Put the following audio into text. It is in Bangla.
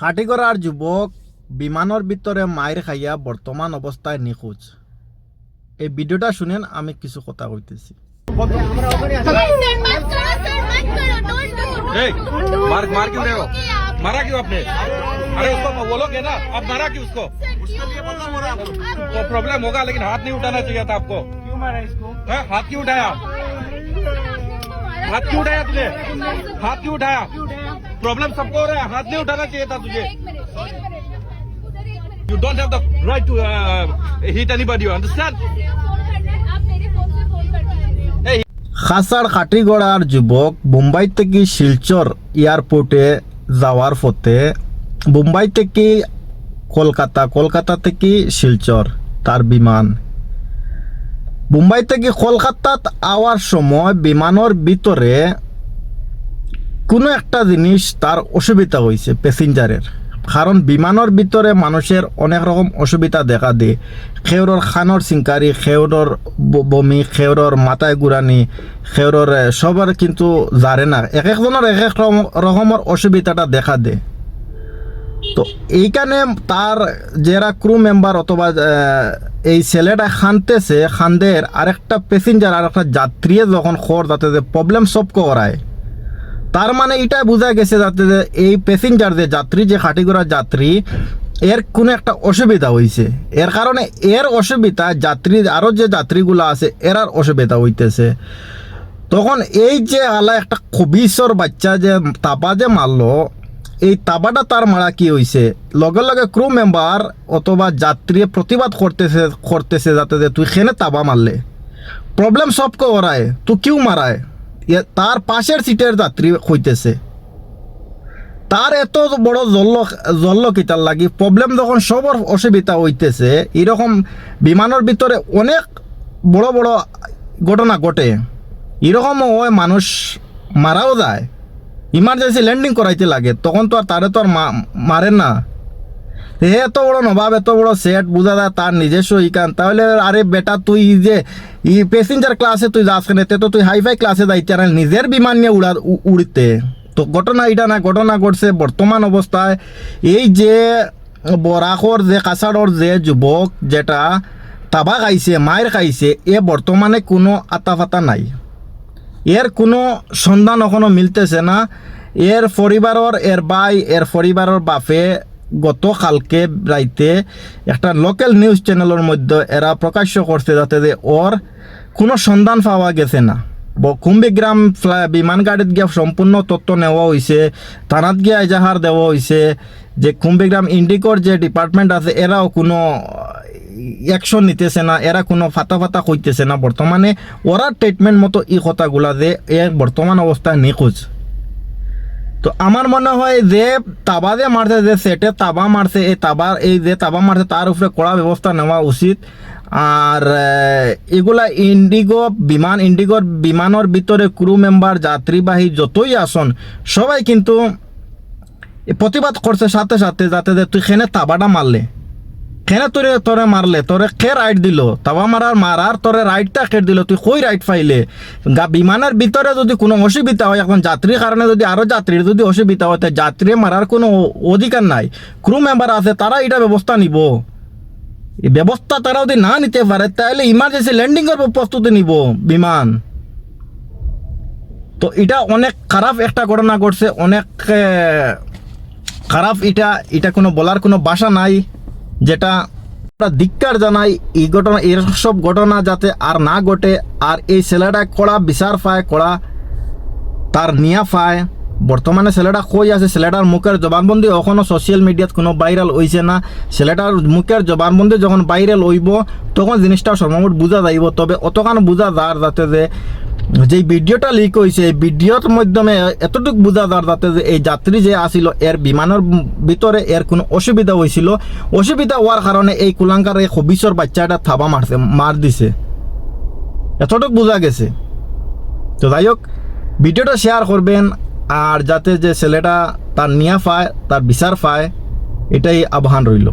হাটিগড়ার যুবক বিমানের ভিতরে মায়ের খাইয়া বর্তমান অবস্থায় নিখোঁজ এই ভিডিওটা শুনেন আমি কিছু কথা কইতেছি सर मत करो सर मत करो डोंट ए, मार मार क्यों रहे हो मारा क्यों आपने अरे उसको बोलोगे ना अब मारा क्यों उसको तो प्रॉब्लम होगा लेकिन हाथ नहीं उठाना चाहिए था आपको क्यों मारा इसको हैं? हाथ क्यों उठाया हाथ क्यों उठाया तुझे हाथ क्यों उठाया प्रॉब्लम सबको हो रहा है हाथ नहीं उठाना चाहिए था तुझे एक मिनट एक मिनट उधर एक minute you don't have the right to hit anybody you understand phone करना है आप मेरे फोन से फोन कर दीजिए খাসার খাটিগড়ার যুবক মুম্বাই থেকে শিলচর এয়ারপোর্টে যাওয়ার পথে মুম্বাই থেকে কলকাতা কলকাতা থেকে শিলচর তার বিমান মুম্বাই থেকে কলকাতাত আওয়ার সময় বিমানের ভিতরে কোনো একটা জিনিস তার অসুবিধা হয়েছে প্যাসেঞ্জারের কারণ বিমানের ভিতরে মানুষের অনেক রকম অসুবিধা দেখা দেয়। খেউরর খানর সিঙ্কারি খেউরর বমি খেউরর মাথায় গুড়ানি খেউরর সবার কিন্তু জারে না। এক একজনের এক এক রকম- রকমের অসুবিধাটা দেখা দেয়। তো এইখানে তার যারা ক্রু মেম্বার অথবা এই ছেলেটা খানতেছে খান্দের আরেকটা প্যাসেঞ্জার আর একটা যাত্রী যখন খর যাতে প্রবলেম সলভ করায় তার মানে এটা বোঝা গেছে যাতে এই প্যাসেঞ্জার যে যাত্রী, যে খাটিগড়া যাত্রী, এর কোনো একটা অসুবিধা হয়েছে এর কারণে এর অসুবিধা যাত্রী আরও যে যাত্রীগুলো আছে, এর আর অসুবিধা হইতেছে। তখন এই যে আলা একটা খবিসর বাচ্চা যে তাপা যে মারলো, এই তাবাটা তার মারা কি হয়েছে লগে লগে ক্রু মেম্বার অথবা যাত্রী প্রতিবাদ করতেছে করতেছে যাতে যে তুই খেনে তাবা মারলে। প্রবলেম সব করায় তুই কিউ মারায়? তার পাশের সিটের যাত্রী হইতেছে তার এত বড় জল্ল জল্ল কিতার লাগি প্রবলেম যখন সবর অসুবিধা হইতেছে, এরকম বিমানের ভিতরে অনেক বড় বড় ঘটনা ঘটে। এরকম ওই মানুষ মারাও যায়। ইমার্জেন্সি ল্যান্ডিং করাইতে লাগে, তখন তো আর তারে তো আর মারেন না। এত বড় নবাব, এত বড় সেট বুঝা যায় তার নিজস্ব ইকান। তাহলে আরে বেটা, তুই যে ই প্যাসেঞ্জার ক্লাসে তুই যাস কেন? তো তুই হাইফাই ক্লাসে যাইতে। আর নিজের বিমান নিয়ে উড়া উড়তে। তো ঘটনা এটা না, ঘটনা ঘটছে বর্তমান অবস্থায়। এই যে বরাকর যে, কাছাড়র যে যুবক যেটা তাবা খাইছে, মায়ের খাইছে, এ বর্তমানে কোনো আতাফাতা নাই। এর কোনো সন্ধান এখনও মিলতেছে না। এর পরিবারের, এর ভাই, এর পরিবারের বাপে গতকালকে রাইতে একটা লোকাল নিউজ চ্যানেলের মধ্যে এরা প্রকাশ্য করছে যাতে যে ওর কোনো সন্ধান পাওয়া গেছে না। কুম্বিগ্রাম বিমান গাড়িত গিয়ে সম্পূর্ণ তথ্য নেওয়া হয়েছে থানাত গিয়ে এজাহার দেওয়া হয়েছে যে কুম্বিগ্রাম ইন্ডিকোর যে ডিপার্টমেন্ট আছে এরাও কোনো অ্যাকশন নিতেছে না এরা কোনো ফাতা ফাতা কইতেছে না। বর্তমানে ওরা ট্রিটমেন্ট মতো এই কথাগুলা যে এ বর্তমান অবস্থায় নিখোঁজ। তো আমার মনে হয় যে তাবা যে মারছে, যে সেটে তাবা মারছে, এই তাবা, এই যে তাবা মারছে, তার উপরে কড়া ব্যবস্থা নেওয়া উচিত। আর এগুলা ইন্ডিগো বিমান ইন্ডিগোর বিমানের ভিতরে ক্রু মেম্বার যাত্রীবাহী যতই আসন, সবাই কিন্তু প্রতিবাদ করছে সাথে সাথে, যাতে যে তুই খেনে তাবাটা মারলে। খেনে তোরে তোরে মারলে? তোরে খে রাইট দিল? তাবা মারার মারার তোরে রাইটটা খেট দিল? তুই কই রাইট পাইলে? গা, বিমানের ভিতরে যদি কোনো অসুবিধা হয়, এখন যাত্রীর কারণে যদি আরও যাত্রীর যদি অসুবিধা হয় তাই যাত্রী মারার কোনো অধিকার নাই। ক্রু মেম্বার আছে তারা এটা ব্যবস্থা নিব। ব্যবস্থা তারা যদি না নিতে পারে, তাহলে ইমার্জেন্সি ল্যান্ডিং এর প্রস্তুতি নিব বিমান। তো এটা অনেক খারাপ একটা ঘটনা ঘটছে, অনেক খারাপ এটা এটা কোনো বলার কোনো ভাষা নাই। যেটা আমরা ধিক্কার জানাই, এই ঘটনা এসব ঘটনা যাতে আর না ঘটে, আর এই ছেলেটা কড়া বিচার পায়, কড়া তার নিয়া পায়। বর্তমানে ছেলেটা কই আছে? ছেলেটার মুখের জবানবন্দি এখনও সোশ্যাল মিডিয়াত কোনো ভাইরাল হইছে না। ছেলেটার মুখের জবানবন্দি যখন ভাইরাল হইব, তখন জিনিসটা সর্বমোট বোঝা যাইব। তবে অতখান বোঝা যার যাতে যে যে ভিডিওটা লিক হয়েছে এই ভিডিওর মাধ্যমে এতটুকু বোঝা যার যাতে যে এই যাত্রী যে আসিল, এর বিমানের ভিতরে এর কোনো অসুবিধা হয়েছিল অসুবিধা হওয়ার কারণে এই কুলাঙ্কার এই হবিসর বাচ্চাটা থাবা মারছে, মার দিছে। এতটুকু বোঝা গেছে। তো যাই হোক, ভিডিওটা শেয়ার করবেন, আর যাতে যে ছেলেটা তার নিয়া পায়, তার বিচার পায়, এটাই আহ্বান রইল।